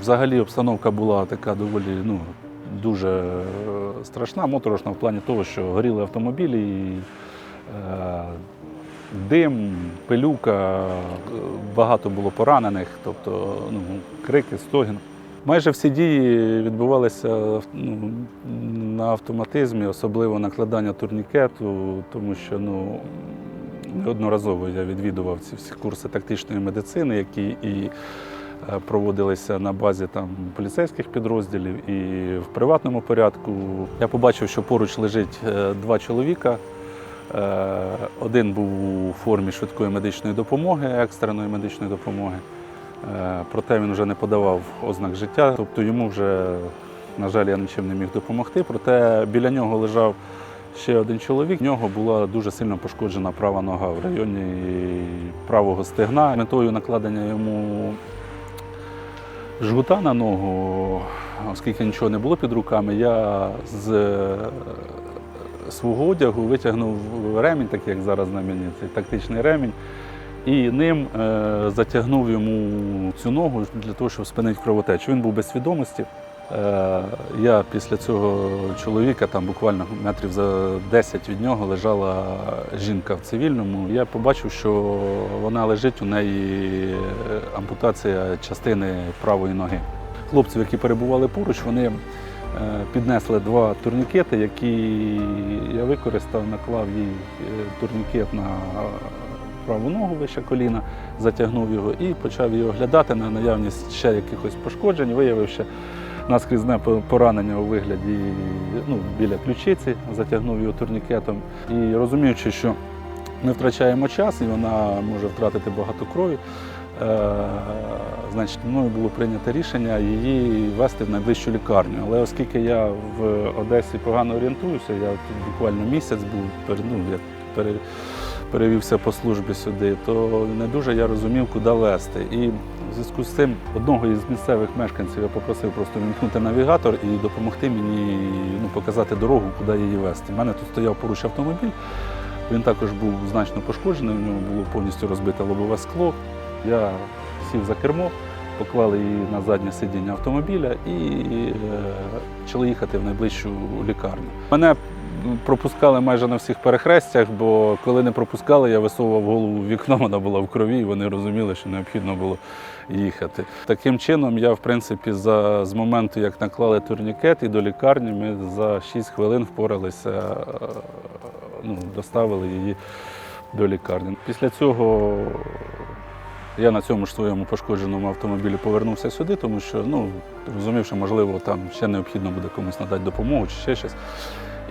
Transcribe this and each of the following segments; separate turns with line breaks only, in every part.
Взагалі обстановка була така доволі ну, дуже е, страшна, моторошна в плані того, що горіли автомобілі, і, е, дим, пилюка, е, багато було поранених, тобто ну, крики, стогін. Майже всі дії відбувалися ну, на автоматизмі, особливо накладання турнікету, тому що ну, неодноразово я відвідував ці всі курси тактичної медицини, які і проводилися на базі там, поліцейських підрозділів і в приватному порядку. Я побачив, що поруч лежить е, два чоловіка. Е, Один був у формі швидкої медичної допомоги, екстреної медичної допомоги. Е, Проте він вже не подавав ознак життя, тобто йому вже, на жаль, я нічим не міг допомогти. Проте біля нього лежав ще один чоловік. В нього була дуже сильно пошкоджена права нога в районі правого стегна. Метою накладення йому жгута на ногу, оскільки нічого не було під руками, я з е, свого одягу витягнув ремінь, так як зараз на мені, цей тактичний ремінь. І ним е, затягнув йому цю ногу для того, щоб спинити кровотечу. Він був без свідомості. Е, я після цього чоловіка, там буквально метрів за 10 від нього, лежала жінка в цивільному. Я побачив, що вона лежить, у неї е, ампутація частини правої ноги. Хлопців, які перебували поруч, вони е, піднесли два турнікети, які я використав, наклав їй турнікет на праву ногу вище коліна, затягнув його і почав її оглядати на наявність ще якихось пошкоджень. Виявив ще наскрізне по- поранення у вигляді ну, біля ключиці, затягнув його турнікетом. І розуміючи, що ми втрачаємо час і вона може втратити багато крові. Е, значить, мною було прийнято рішення її вести в найближчу лікарню. Але оскільки я в Одесі погано орієнтуюся, я тут буквально місяць був, ну, я пере, перевівся по службі сюди, то не дуже я розумів, куди вести. І в зв'язку з цим одного із місцевих мешканців я попросив просто вімкнути навігатор і допомогти мені ну, показати дорогу, куди її вести. У мене тут стояв поруч автомобіль. Він також був значно пошкоджений, у нього було повністю розбите лобове скло. Я сів за кермо, поклали її на заднє сидіння автомобіля і е, почали їхати в найближчу лікарню. Мене пропускали майже на всіх перехрестях, бо коли не пропускали, я висовував голову в вікно, вона була в крові, і вони розуміли, що необхідно було їхати. Таким чином, я, в принципі, за, з моменту, як наклали турнікет і до лікарні, ми за 6 хвилин впоралися, е, ну, доставили її до лікарні. Після цього я на цьому ж своєму пошкодженому автомобілі повернувся сюди, тому що ну, розумів, що можливо там ще необхідно буде комусь надати допомогу чи ще щось.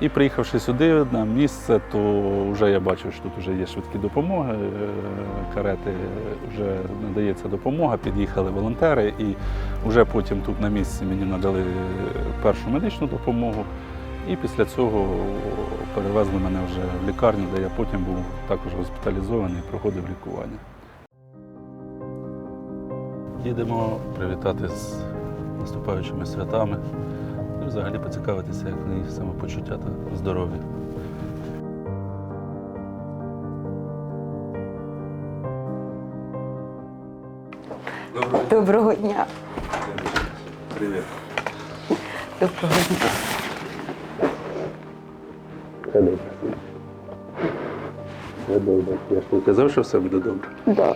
І приїхавши сюди на місце, то вже я бачив, що тут вже є швидкі допомоги, е, карети, вже надається допомога, під'їхали волонтери, і вже потім тут на місці мені надали першу медичну допомогу. І після цього перевезли мене вже в лікарню, де я потім був також госпіталізований, і проходив лікування. Їдемо привітати з наступаючими святами і взагалі поцікавитися, як в них самопочуття та здоров'я.
Доброго дня.
Привіт.
Доброго дня.
Я ж не казав, що все буде добре.
Да.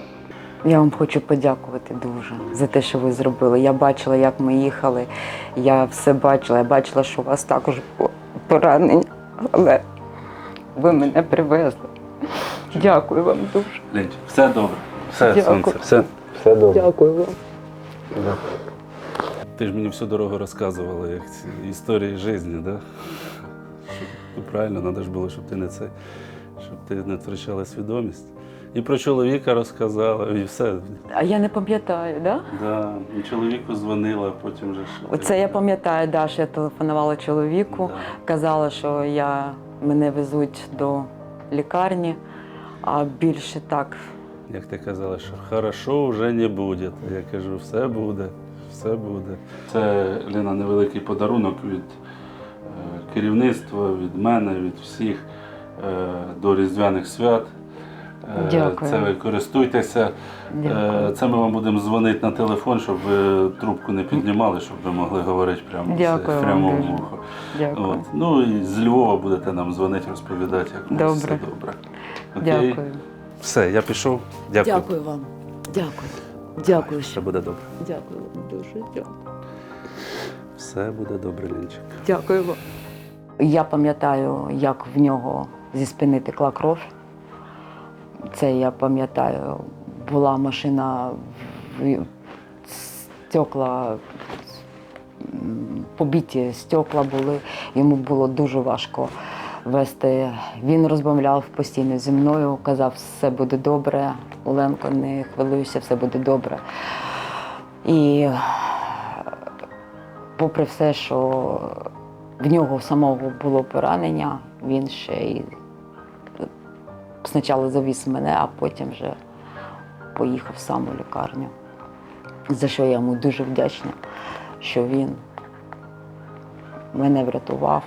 Я вам хочу подякувати дуже за те, що ви зробили. Я бачила, як ми їхали. Я все бачила. Я бачила, що у вас також було поранення, але ви мене привезли. Дякую вам дуже.
Ленч, все добре. Все,
Дякую.
сонце, все, все добре.
Дякую вам.
Ти ж мені всю дорогу розказувала, як ці історії життя, да? Ну, правильно, треба ж було, щоб ти не це, щоб ти не втрачала свідомість. І про чоловіка розказала, і все.
А я не пам'ятаю, да?
Да. І чоловіку дзвонила, а потім вже ж.
Оце я пам'ятаю, да, що я телефонувала чоловіку,
Да.
казала, що я, мене везуть до лікарні, а більше так
Як ти казала, що хорошо вже не буде. Я кажу, все буде, все буде. Це Ліна, невеликий подарунок від е, керівництва, від мене, від всіх е, до Різдвяних свят.
Дякую.
Це ви користуйтеся.
Дякую.
Е, Це ми вам будемо дзвонити на телефон, щоб ви трубку не піднімали, щоб ви могли говорити прямо
Дякую
в
вам
прямому
дуже. Дякую.
От. Ну і з Львова будете нам дзвонити, розповідати, як у нас все
Добре.
добре. Окей?
Дякую.
Все, я пішов. Дякую.
Дякую вам. Дякую. Дякую.
Все буде добре.
Дякую вам дуже. Дякую.
Все буде добре, Лінчик.
Дякую вам.
Я пам'ятаю, як в нього зі спини текла кров. Це я пам'ятаю, була машина, стекла, м, побиті стекла були, йому було дуже важко вести. Він розмовляв постійно зі мною, казав, все буде добре, Оленко, не хвилюйся, все буде добре. І попри все, що в нього самого було поранення, він ще й спочатку завіз мене, а потім вже поїхав сам у лікарню. За що я йому дуже вдячна, що він мене врятував